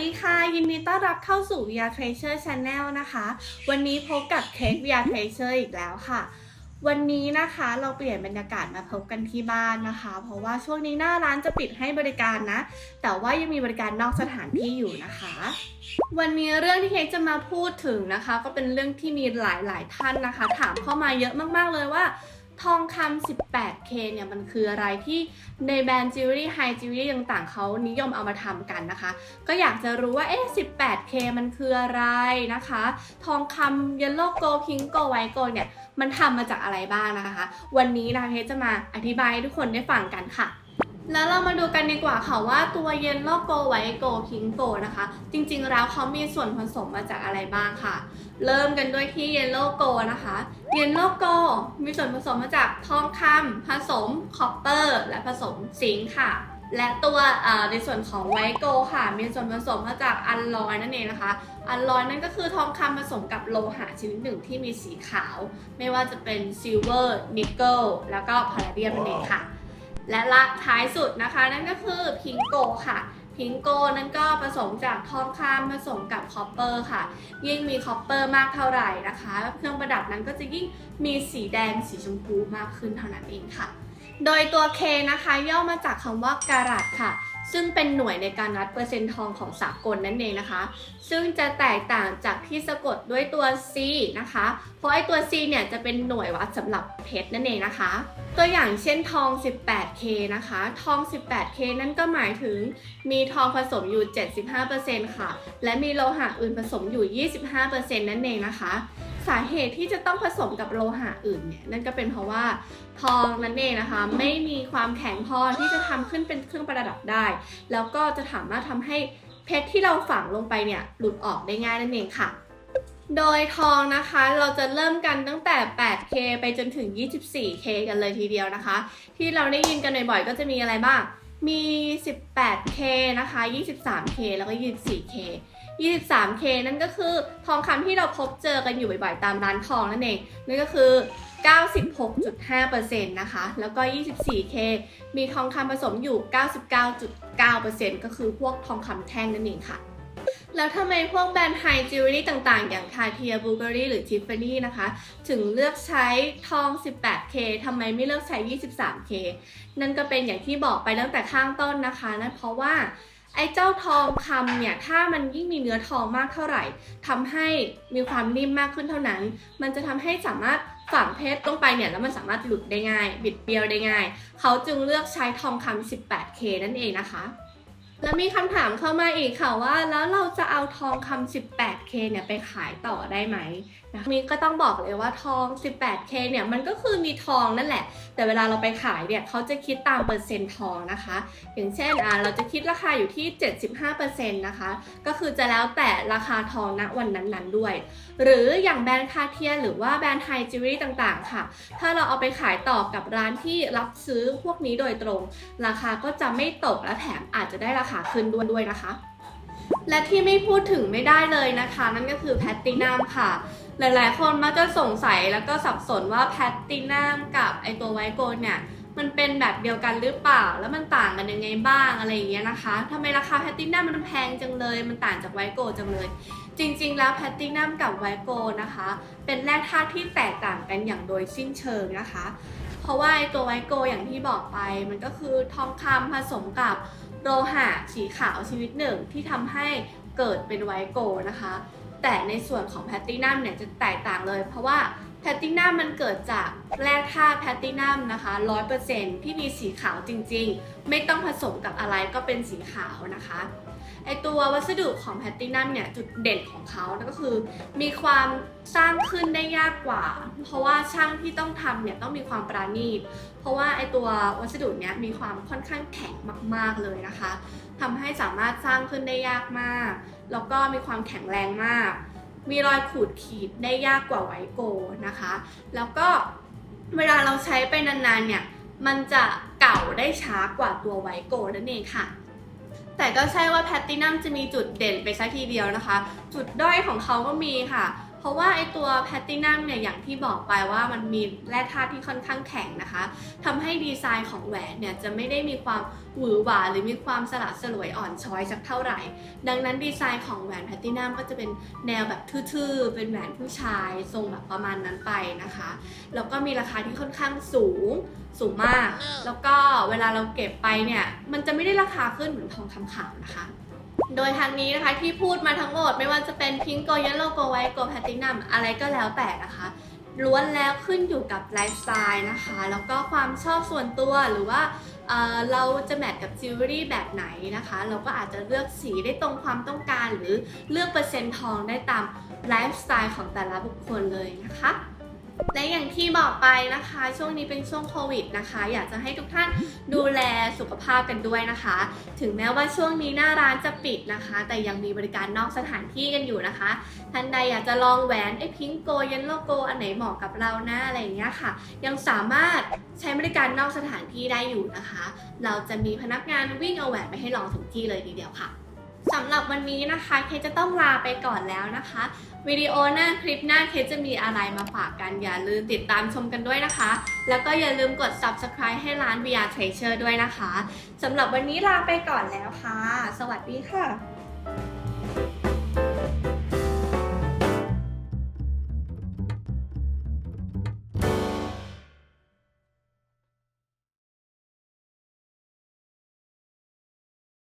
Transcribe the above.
ดีค่ะ ยินดีต้อนรับเข้าสู่ VR Treasure Channel นะคะ วันนี้พบกับเค้ก VR Treasure อีกแล้วค่ะ วันนี้นะคะเราเปลี่ยนบรรยากาศมาพบกันที่บ้านนะคะ เพราะว่าช่วงนี้หน้าร้านจะปิดให้บริการนะ แต่ว่ายังมีบริการนอกสถานที่อยู่นะคะ วันนี้เรื่องที่เค้กจะมาพูดถึงนะคะ ก็เป็นเรื่องที่มีหลายๆท่านนะคะ ถามเข้ามาเยอะมากๆเลยว่า ทองคำ 18K เนี่ยมันคืออะไรที่ในแบรนด์จิวเวลรี่ไฮจิวเวลรี่ต่างๆเขานิยมเอามาทำกันนะคะ ก็อยากจะรู้ว่าเอ๊ะ 18K มันคืออะไรนะคะ ทองคำ Yellow Gold Pink Gold White Gold เนี่ยมันทำมาจากอะไรบ้างนะคะ วันนี้นะคะเพชจะมาอธิบายให้ทุกคนได้ฟังกันค่ะ แล้วเรามาดูกันดีกว่าค่ะว่าตัว Yellow Gold White Gold Pink Gold นะคะ จริงๆแล้วเขามีส่วนผสมมาจากอะไรบ้างค่ะ เริ่มกันด้วยที่ Yellow Gold นะคะ Yellow Gold มีส่วนผสมมาจากทองคำผสมคอปเปอร์ และผสมซิงค์ค่ะ และตัวในส่วนของไวโกค่ะ มีส่วนผสมมาจากอัลลอยนั่นเองนะคะ อัลลอยนั่นก็คือทองคำผสมกับโลหะชนิดหนึ่งที่มีสีขาว ไม่ว่าจะเป็นซิลเวอร์นิกเกิลแล้วก็พาราเดียมนั่นเองค่ะ และละท้ายสุดนะคะ นั่นก็คือพิงโกค่ะพิงโกนั้นก็ผสมจากทองคำผสมกับคอปเปอร์ค่ะ ยิ่งมีคอปเปอร์มากเท่าไหร่นะคะ เครื่องประดับนั้นก็จะยิ่งมีสีแดงสีชมพูมากขึ้นเท่านั้นเองค่ะ โดยตัว K นะคะ ย่อมาจากคำว่าการัตค่ะ ซึ่งเป็นหน่วยในการวัดเปอร์เซ็นต์ทองของสากลนั่นเองนะคะ ซึ่งจะแตกต่างจากที่สะกดด้วยตัว C นะคะ เพราะไอ้ตัว C เนี่ยจะเป็นหน่วยวัดสำหรับเพชรนั่นเองนะคะ ตัวอย่างเช่นทอง 18K นะคะ ทอง 18K นั่นก็หมายถึงมีทองผสมอยู่ 75%ค่ะ และมีโลหะอื่นผสมอยู่ 25%นั่นเองนะคะ สาเหตุที่จะต้องผสมกับโลหะอื่นเนี่ยนั่นก็เป็นเพราะว่าทองนั่นเองนะคะ ไม่มีความแข็งพอที่จะทำขึ้นเป็นเครื่องประดับได้ แล้วก็จะสามารถทำให้เพชรที่เราฝังลงไปเนี่ยหลุดออกได้ง่ายนั่นเองค่ะ โดยทองนะคะเราจะเริ่มกันตั้งแต่ 8K ไปจนถึง 24K กันเลยทีเดียวนะคะ ที่เราได้ยินกันบ่อยๆก็จะมีอะไรบ้างมี 18K นะคะ 23K แล้วก็ 24K 23K นั่นก็คือทองคำที่เราพบเจอกันอยู่บ่อยๆ ตามร้านทองนั่นเอง นั่นก็คือ 96.5%นะคะ แล้วก็ 24K มีทองคำผสมอยู่ 99.9%ก็คือพวกทองคำแท่งนั่นเองค่ะแล้วทำไมพวกแบรนด์ไฮจิวเวลรี่ต่างๆ อย่างคาเทียบูการีหรือทิฟฟานี่นะคะ ถึงเลือกใช้ทอง 18K ทำไมไม่เลือกใช้ 23K นั่นก็เป็นอย่างที่บอกไปตั้งแต่ข้างต้นนะคะ นั่นเพราะว่า ไอ้เจ้าทองคำเนี่ยถ้ามันยิ่งมีเนื้อทองมากเท่าไหร่ทำให้มีความนิ่มมากขึ้นเท่านั้น มันจะทำให้สามารถฝังเพชรลงไปเนี่ยแล้วมันสามารถหลุดได้ง่าย บิดเบี้ยวได้ง่าย เขาจึงเลือกใช้ทองคำ 18K นั่นเองนะคะ แล้วมีคำถามเข้ามาอีกค่ะว่าแล้วเราจะเอาทองคำ 18K เนี่ยไปขายต่อได้ไหมนะคะมีก็ต้องบอกเลยว่าทอง 18K เนี่ยมันก็คือมีทองนั่นแหละ แต่เวลาเราไปขายเนี่ยเขาจะคิดตามเปอร์เซ็นต์ทองนะคะ อย่างเช่นอ่าเราจะคิดราคาอยู่ที่ 75%นะคะก็คือจะแล้วแต่ราคาทองณวันนั้นๆด้วย หรืออย่างแบรนด์คาเทียหรือว่าแบรนด์ไฮจิวเวลรี่ต่างๆ ค่ะ ถ้าเราเอาไปขายต่อกับร้านที่รับซื้อพวกนี้โดยตรง ราคาก็จะไม่ตกและแถมอาจจะได้ราคาขึ้นด้วยด้วยนะคะ และที่ไม่พูดถึงไม่ได้เลยนะคะ นั่นก็คือแพตตินัมค่ะ หลายๆ คนมักจะสงสัยแล้วก็สับสนว่าแพตตินัมกับไอตัวไวโกลเนี่ยมันเป็นแบบเดียวกันหรือเปล่า แล้วมันต่างกันยังไงบ้างอะไรอย่างเงี้ยนะคะทำไมราคาแพตตินัมมันแพงจังเลย มันต่างจากไวโกลจังเลย จริง ๆ แล้วแพตตินัมกับไวโกลนะคะ เป็นแร่ธาตุที่แตกต่างกันอย่างโดยสิ้นเชิงนะคะ เพราะว่าไอตัวไวโกลอย่างที่บอกไป มันก็คือทองคำผสมกับ โลหะสีขาวชนิดหนึ่งที่ทำให้เกิดเป็นไวโกลนะคะ แต่ในส่วนของแพลตตินัมเนี่ยจะแตกต่างเลย เพราะว่าแพลตตินัมมันเกิดจากแร่ธาตุแพลตตินัมนะคะ 100%ที่มีสีขาวจริงๆ ไม่ต้องผสมกับอะไรก็เป็นสีขาวนะคะ ไอตัววัสดุของแพตตินัมเนี่ยจุดเด่นของเขาก็คือ มีความสร้างขึ้นได้ยากกว่า เพราะว่าช่างที่ต้องทำเนี่ยต้องมีความปราณีต เพราะว่าไอตัววัสดุเนี้ยมีความค่อนข้างแข็งมาก ๆเลยนะคะทำให้สามารถสร้างขึ้นได้ยากมาก แล้วก็มีความแข็งแรงมาก มีรอยขูดขีดได้ยากกว่าไวโกนะคะ แล้วก็เวลาเราใช้ไปนานๆเนี่ยมันจะเก่าได้ช้ากว่าตัวไวโกนั่นเองค่ะ แต่ก็ใช่ว่าแพตตินัมจะมีจุดเด่นไปซะทีเดียวนะคะ จุดด้อยของเขาก็มีค่ะ เพราะว่าไอตัวแพตตินัมเนี่ยอย่างที่บอกไปว่ามันมีแร่ธาตุที่ค่อนข้างแข็งนะคะทำให้ดีไซน์ของแหวนเนี่ยจะไม่ได้มีความหวือหวาหรือมีความสลัดสลวยอ่อนช้อยสักเท่าไหร่ ดังนั้นดีไซน์ของแหวนแพตตินัมก็จะเป็นแนวแบบทื่อๆ เป็นแหวนผู้ชายทรงแบบประมาณนั้นไปนะคะ แล้วก็มีราคาที่ค่อนข้างสูงสูงมาก แล้วก็เวลาเราเก็บไปเนี่ย มันจะไม่ได้ราคาขึ้นเหมือนทองคำขาวนะคะ โดยทางนี้นะคะที่พูดมาทั้งหมดไม่ว่าจะเป็นพิงโกเยลโลโกไวโกแพตินัมอะไรก็แล้วแต่นะคะล้วนแล้วขึ้นอยู่กับไลฟ์สไตล์นะคะ แล้วก็ความชอบส่วนตัวหรือว่าเเราจะแมทกับจิวเวลรี่แบบไหนนะคะ เราก็อาจจะเลือกสีได้ตรงความต้องการ หรือเลือกเปอร์เซ็นต์ทองได้ตามไลฟ์สไตล์ของแต่ละบุคคลเลยนะคะ และอย่างที่บอกไปนะคะ ช่วงนี้เป็นช่วงโควิดนะคะ อยากจะให้ทุกท่านดูแลสุขภาพกันด้วยนะคะ ถึงแม้ว่าช่วงนี้หน้าร้านจะปิดนะคะ แต่ยังมีบริการนอกสถานที่กันอยู่นะคะท่านใดอยากจะลองแหวนไอ้พิงโกยันโลโกอันไหนเหมาะกับเราหนะอะไรอย่างเงี้ยค่ะ ยังสามารถใช้บริการนอกสถานที่ได้อยู่นะคะ เราจะมีพนักงานวิ่งเอาแหวนไปให้ลองถึงที่เลยทีเดียวค่ะ สำหรับวันนี้นะคะเคจะต้องลาไปก่อนแล้วนะคะวิดีโอหน้าคลิปหน้าเคจะมีอะไรมาฝากกันอย่าลืมติดตามชมกันด้วยนะคะ แล้วก็อย่าลืมกด subscribe ให้ร้าน VR Treasure ด้วยนะคะสำหรับวันนี้ลาไปก่อนแล้วค่ะ สวัสดีค่ะ